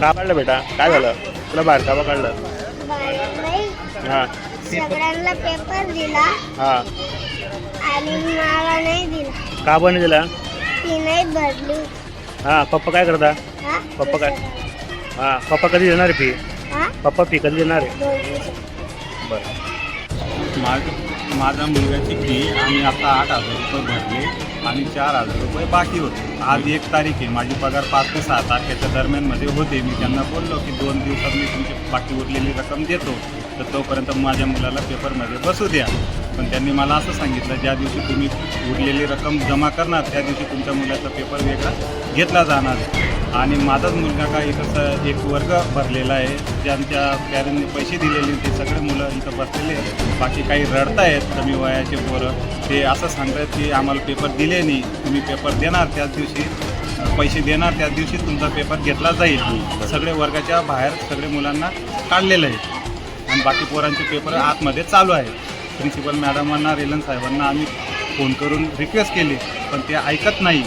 का काढलं बेटा? काय झालं? तुला बाहेर का काढलं? हा. सगळ्यांना पेपर दिला. हा. आणि मला नाही दिला. का बन दिला? ती नाही भरली. हा पप्पा काय करता? पप्पा काय? हा पप्पा कधी देणार फी पप्पा फी कधी देणार आहे? बरं. स्मार्ट माझा मुलगा माझ्या मुलग्याची फी आम्ही आता आठ हजार रुपये भरले आणि चार हजार रुपये बाकी होते. आज एक तारीख आहे. माझी पगार पाच ते सहा तारखेच्या दरम्यानमध्ये होते. मी त्यांना बोललो की दोन दिवसात मी तुमची बाकी उरलेली रक्कम देतो. तर तोपर्यंत माझ्या मुलाला पेपरमध्ये बसू द्या. पण त्यांनी मला असं सांगितलं ज्या दिवशी तुम्ही उरलेली रक्कम जमा करणार त्या दिवशी तुमच्या मुलाचा पेपर वेगळा घेतला जाणार. आणि माझाच मुलगा काय इथं एक वर्ग भरलेला आहे. ज्यांच्या पॅरेंटने पैसे दिलेले ते सगळे मुलं इथं बसलेले आहेत. बाकी काही रडतायत कमी वयाचे पोरं. ते असं सांगतायत की आम्हाला पेपर दिले नाही. तुम्ही पेपर देणार त्याच दिवशी. पैसे देणार त्याच दिवशी तुमचा पेपर घेतला जाईल. सगळे वर्गाच्या बाहेर सगळे मुलांना काढलेलं आहे. आणि बाकी पोरांचे पेपर आतमध्ये चालू आहे. प्रिन्सिपल मॅडमांना रेलन साहेबांना आम्ही फोन करून रिक्वेस्ट केली पण ते ऐकत नाही.